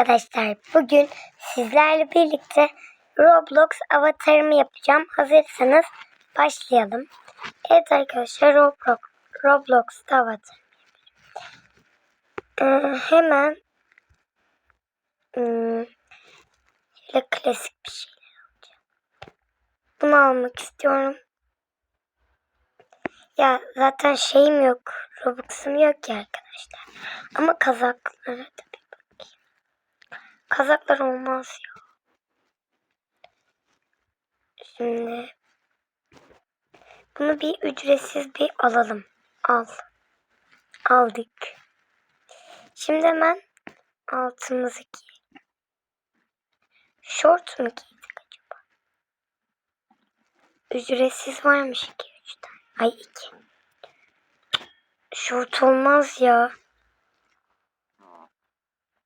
arkadaşlar. Bugün sizlerle birlikte Roblox avatarımı yapacağım. Hazırsanız başlayalım. Evet arkadaşlar Roblox Roblox'ta avatar. Ee, hemen hmm, şöyle klasik bir şeyler alacağım. Bunu almak istiyorum. Ya zaten şeyim yok. Robux'um yok ki arkadaşlar. Ama kazaklara da. Kazaklar olmaz ya. Şimdi bunu bir ücretsiz bir alalım. Al. Aldık. Şimdi hemen altımızı giyelim. Şort mu giydik acaba? Ücretsiz varmış 2 3 tane. Ay 2. Şort olmaz ya.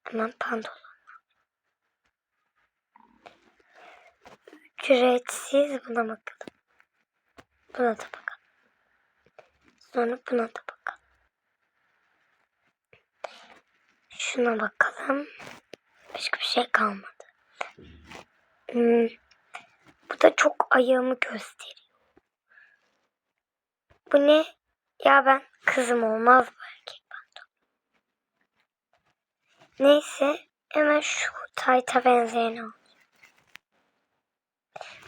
Hemen pantolon. Ücretsiz buna bakalım. Buna da bakalım. Sonra buna da bakalım. Şuna bakalım. Başka bir şey kalmadı. Hmm. Bu da çok ayağımı gösteriyor. Bu ne? Ya ben kızım olmaz bu erkek pantolon. Neyse hemen şu tayta benzeyeni alacağım.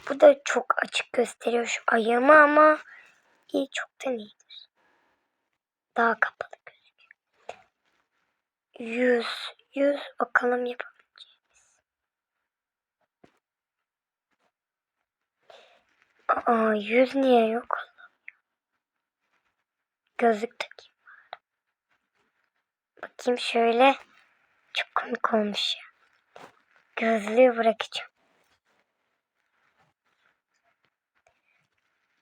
Bu da çok açık gösteriyor şu ayağımı ama iyi çoktan iyidir. Daha kapalı gözüküyor. Yüz, yüz bakalım yapabileceğimiz. Aa yüz niye yok? Gözlük takayım. Bakayım şöyle. Çok komik olmuş ya. Gözlüğü bırakacağım.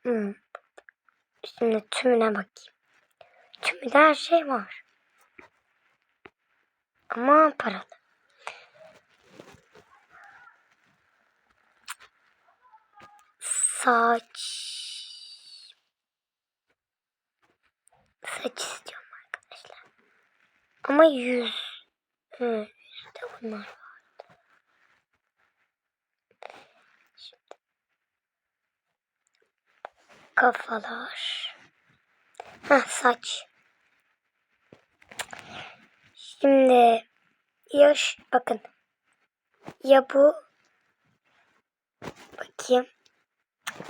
Hmm. Şimdi tümüne bakayım. Tümünde her şey var. Ama paralı. Saç. Saç istiyorum arkadaşlar. Ama yüz. Hı, yüzde bunlar vardı. Kafalar. Heh, saç. Şimdi yaş bakın. Ya bu bakayım.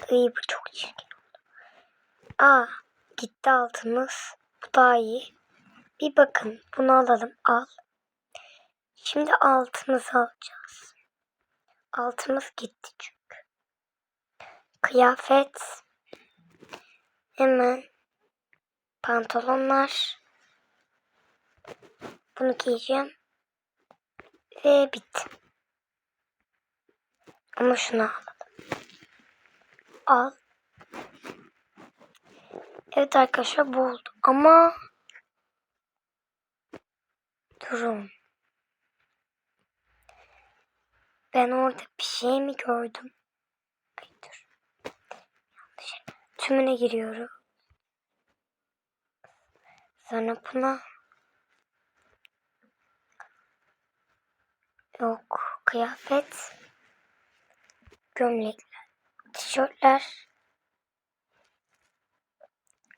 İyi bu çok çirkin oldu. Aa gitti altımız. Bu daha iyi. Bir bakın bunu alalım al. Şimdi altımızı alacağız. Altımız gitti çünkü. Kıyafet. Hemen pantolonlar. Bunu giyeceğim. Ve bitti. Ama şunu alalım. Al. Evet arkadaşlar bu. Ama durun. Ben orada bir şey mi gördüm? Tümüne giriyorum. Buna yok kıyafet gömlekler tişörtler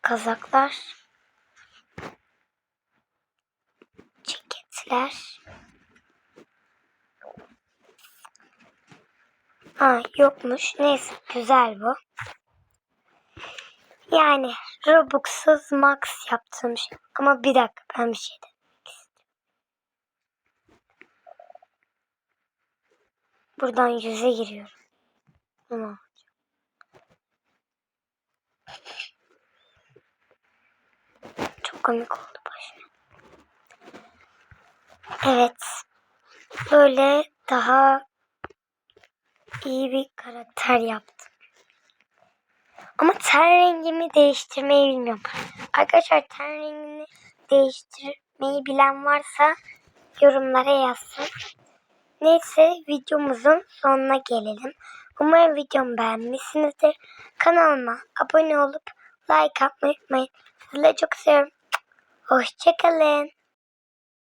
kazaklar ceketler Ha yokmuş. Neyse güzel bu. Yani Robux'suz Max yaptığım şey. Ama bir dakika ben bir şey istiyorum. Buradan yüze giriyorum. Bunu Çok komik oldu başına. Evet. Böyle daha iyi bir karakter yaptım. Ama ten rengimi değiştirmeyi bilmiyorum. Arkadaşlar ten rengini değiştirmeyi bilen varsa yorumlara yazsın. Neyse videomuzun sonuna gelelim. Umarım videomu beğenmişsinizdir. Kanalıma abone olup like atmayı unutmayın. Sizleri çok seviyorum. Hoşçakalın.